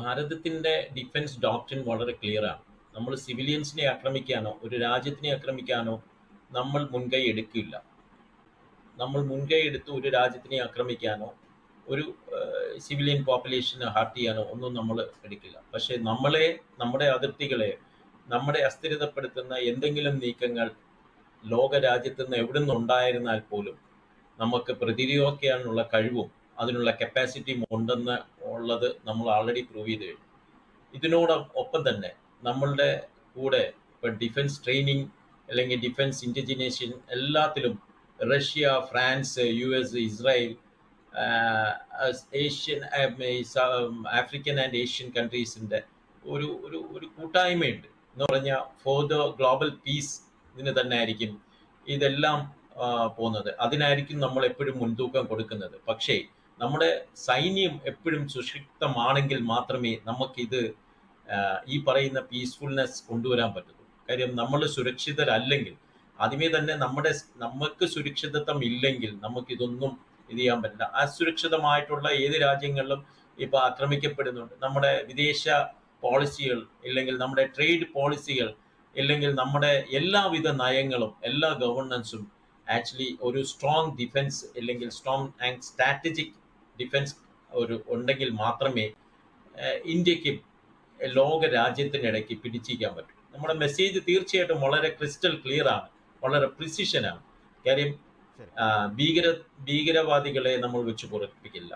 ഭാരതത്തിന്റെ defence doctrine വളരെ clear ആണ്. നമ്മൾ സിവിലിയൻസിനെ ആക്രമിക്കാനോ ഒരു രാജ്യത്തിനെ ആക്രമിക്കാനോ നമ്മൾ മുൻകൈ എടുക്കില്ല. നമ്മൾ മുൻകൈ എടുത്ത് ഒരു രാജ്യത്തിനെ ആക്രമിക്കാനോ ഒരു സിവിലിയൻ പോപ്പുലേഷനെ ഹാർട്ട് ചെയ്യാനോ ഒന്നും നമ്മൾ എടുക്കില്ല. പക്ഷേ നമ്മളെ നമ്മുടെ അതിർത്തികളെ നമ്മുടെ അസ്ഥിരതപ്പെടുത്തുന്ന എന്തെങ്കിലും നീക്കങ്ങൾ ലോക രാജ്യത്ത് നിന്ന് എവിടെ നിന്നുണ്ടായിരുന്നാൽ പോലും നമുക്ക് പ്രതിരോധിക്കാനുള്ള കഴിവും അതിനുള്ള കപ്പാസിറ്റിയും ഉണ്ടെന്ന് ഉള്ളത് നമ്മൾ ആൾറെഡി പ്രൂവ് ചെയ്ത് കഴിഞ്ഞു. ഇതിനോടൊപ്പം തന്നെ നമ്മളുടെ കൂടെ ഇപ്പം ഡിഫൻസ് ട്രെയിനിങ് അല്ലെങ്കിൽ ഡിഫൻസ് ഇന്റലിജനേഷൻ എല്ലാത്തിലും Russia France U S Israel Asian African and Asian കൺട്രീസിന്റെ ഒരു ഒരു ഒരു കൂട്ടായ്മയുണ്ട്. എന്ന് പറഞ്ഞാൽ ഫോർ ദ ഗ്ലോബൽ പീസ് ഇതിന് തന്നെ ആയിരിക്കും ഇതെല്ലാം പോകുന്നത്. അതിനായിരിക്കും നമ്മൾ എപ്പോഴും മുൻതൂക്കം കൊടുക്കുന്നത്. പക്ഷേ നമ്മുടെ സൈന്യം എപ്പോഴും സുഷിക്തമാണെങ്കിൽ മാത്രമേ നമുക്കിത് ഈ പറയുന്ന പീസ്ഫുൾനെസ് കൊണ്ടുവരാൻ പറ്റുള്ളൂ കാര്യം നമ്മൾ സുരക്ഷിതരല്ലെങ്കിൽ ആദ്യമേ തന്നെ നമ്മുടെ നമുക്ക് സുരക്ഷിതത്വം ഇല്ലെങ്കിൽ നമുക്കിതൊന്നും ഇത് ചെയ്യാൻ പറ്റില്ല. അസുരക്ഷിതമായിട്ടുള്ള ഏത് രാജ്യങ്ങളിലും ഇപ്പൊ ആക്രമിക്കപ്പെടുന്നുണ്ട്. നമ്മുടെ വിദേശ പോളിസികൾ ഇല്ലെങ്കിൽ നമ്മുടെ ട്രേഡ് പോളിസികൾ ഇല്ലെങ്കിൽ നമ്മുടെ എല്ലാവിധ നയങ്ങളും എല്ലാ ഗവർണൻസും ആക്ച്വലി ഒരു സ്ട്രോങ് ഡിഫൻസ് അല്ലെങ്കിൽ സ്ട്രോങ് ആൻഡ് സ്ട്രാറ്റജിക് ഡിഫൻസ് ഒരു ഉണ്ടെങ്കിൽ മാത്രമേ ഇന്ത്യയ്ക്ക് ലോക രാജ്യത്തിനിടയ്ക്ക് പിടിച്ചിരിക്കാൻ പറ്റൂ. നമ്മുടെ മെസ്സേജ് തീർച്ചയായിട്ടും വളരെ ക്രിസ്റ്റൽ ക്ലിയർ ആണ് വളരെ പ്രിസിഷനാണ് കാര്യം ഭീകര ഭീകരവാദികളെ നമ്മൾ വെച്ച് പുറപ്പിക്കില്ല.